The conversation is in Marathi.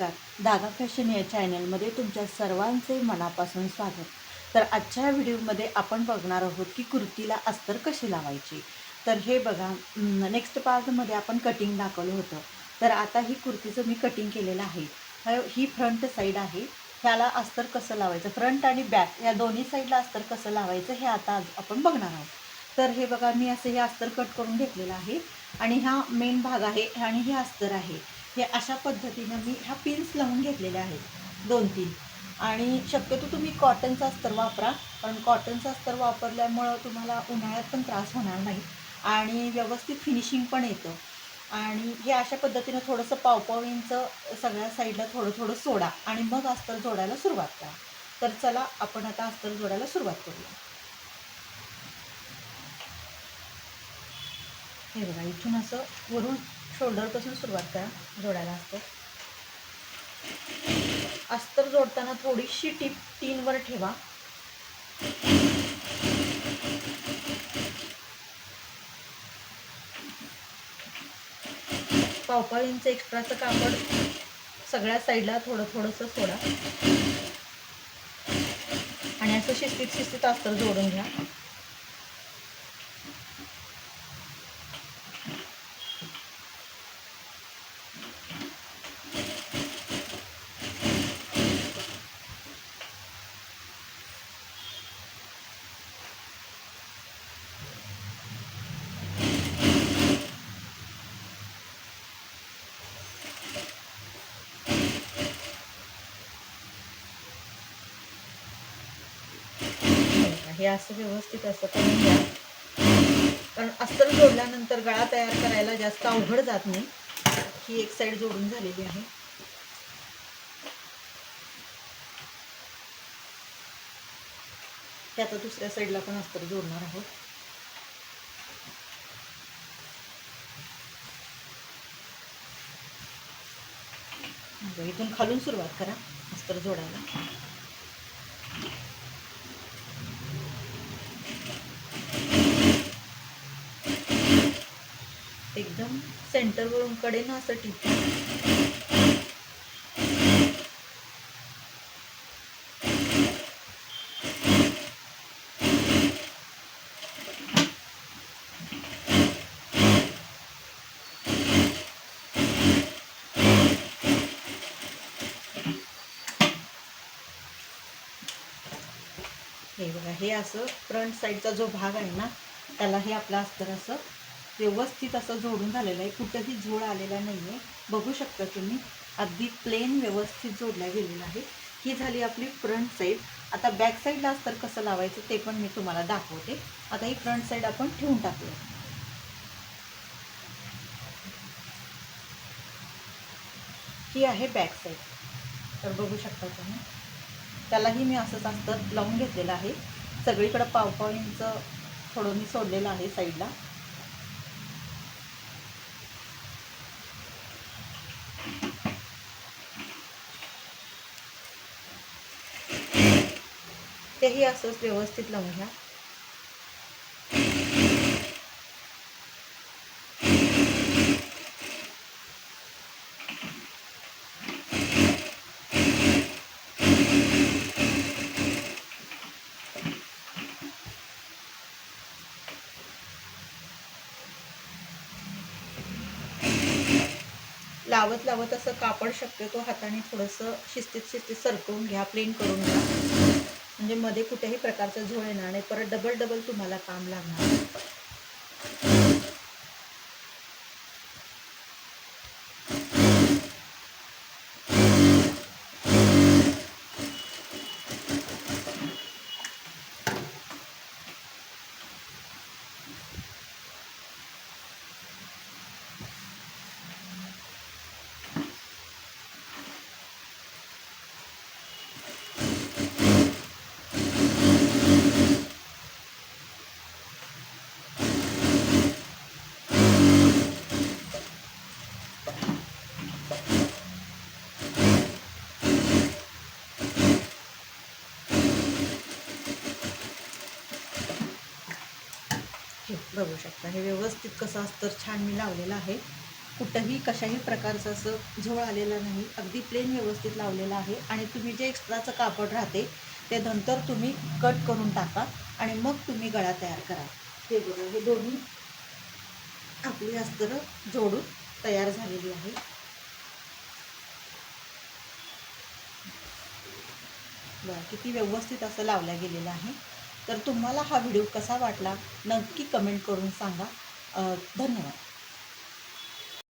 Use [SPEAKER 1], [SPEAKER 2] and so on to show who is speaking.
[SPEAKER 1] नमस्कार. दादा फॅशन या चॅनलमध्ये तुमच्या सर्वांचे मनापासून स्वागत. तर आजच्या व्हिडिओमध्ये आपण बघणार आहोत की कुर्तीला अस्तर कशी लावायची? तर हे बघा नेक्स्ट पार्टमध्ये आपण कटिंग दाखवलं होतं. तर आता ही कुर्तीचं मी कटिंग केलेलं आहे. ही फ्रंट साईड आहे. ह्याला अस्तर कसं लावायचं? फ्रंट आणि बॅक या दोन्ही साईडला अस्तर कसं लावायचं हे आता आज आपण बघणार आहोत. तर हे बघा मी असं हे अस्तर कट करून घेतलेलं आहे. आणि हा मेन भाग आहे आणि हे अस्तर आहे. हे अशा पद्धतीनं मी ह्या पिन्स लावून घेतलेल्या आहेत. दोन तीन. आणि शक्यतो तुम्ही कॉटनचा अस्तर वापरा कारण कॉटनचा अस्तर वापरल्यामुळं तुम्हाला उन्हाळ्यात पण त्रास होणार नाही आणि व्यवस्थित फिनिशिंग पण येतं. आणि हे अशा पद्धतीनं थोडंसं पावपाव इंच सगळ्या साईडला थोडं थोडं सोडा आणि मग अस्तर जोडायला सुरुवात करा. तर चला आपण आता अस्तर जोडायला सुरुवात करूया. हे बघा इथून असं वरून शोल्डरपासून सुरुवात करा जोडायला असतो. अस्तर जोडताना थोडीशी टीप तीनवर ठेवा. पावपाव इंच एक्स्ट्राचं कापड सगळ्या साईडला थोडं थोडंसं सोडा. आणि असं शिस्तीत शिस्तीत अस्तर जोडून घ्या. हे असं व्यवस्थित असं करून घ्या. कारण अस्तर जोडल्यानंतर गळा तयार करायला जास्त अवघड जात नाही. ही एक साईड जोडून झालेली आहे. हे आता दुसऱ्या साईडला पण अस्तर जोडणार आहोत. इथून खालून सुरुवात करा अस्तर जोडायला. एकदम सेंटरवरून कडेनं असं टिप. हे बघा हे असं फ्रंट साईडचा जो भाग आहे ना त्याला हे आपलं अस्तर असं व्यवस्थित असं जोडून झालेलं आहे. कुठंही झोड आलेला नाही आहे बघू शकता तुम्ही अगदी प्लेन व्यवस्थित जोडल्या गेलेलं आहे. ही झाली आपली फ्रंट साईड आता बॅक साईडला अस्तर कसं लावायचं ते पण मी तुम्हाला दाखवते. आता ही फ्रंट साईड आपण ठेवून टाकूया. ही आहे बॅक साईड तर बघू शकता तुम्ही त्यालाही मी असंच अस्तर लावून घेतलेलं आहे. सगळीकडं पाव इंच थोडं मी सोडलेलं आहे साईडला तेही असंच व्यवस्थित लावून घ्या. लावत लावत असं कापड शक्यतो हाताने थोडंसं शिस्तीत शिस्तीत सरकवून घ्या प्लेन करून घ्या. म्हणजे मध्ये कुठेही प्रकारचा झोळ येणार नाही. परत डबल डबल तुम्हाला काम लागणार. बघू शकता. हे व्यवस्थित कसं अस्तर छान मी लावलेलं आहे. कुठंही कशाही प्रकारचं असं झोळ आलेलं नाही. अगदी प्लेन व्यवस्थित लावलेलं आहे. आणि तुम्ही जे एक्स्ट्राचं कापड राहते ते नंतर तुम्ही कट करून टाका आणि मग तुम्ही गळा तयार करा. हे बघा हे दोन्ही आपली अस्तरं जोडून तयार झालेली आहे. बरं किती व्यवस्थित असं लावलं गेलेलं आहे. तर तुम्हाला हा व्हिडिओ कसा वाटला नक्की कमेंट करून सांगा. धन्यवाद.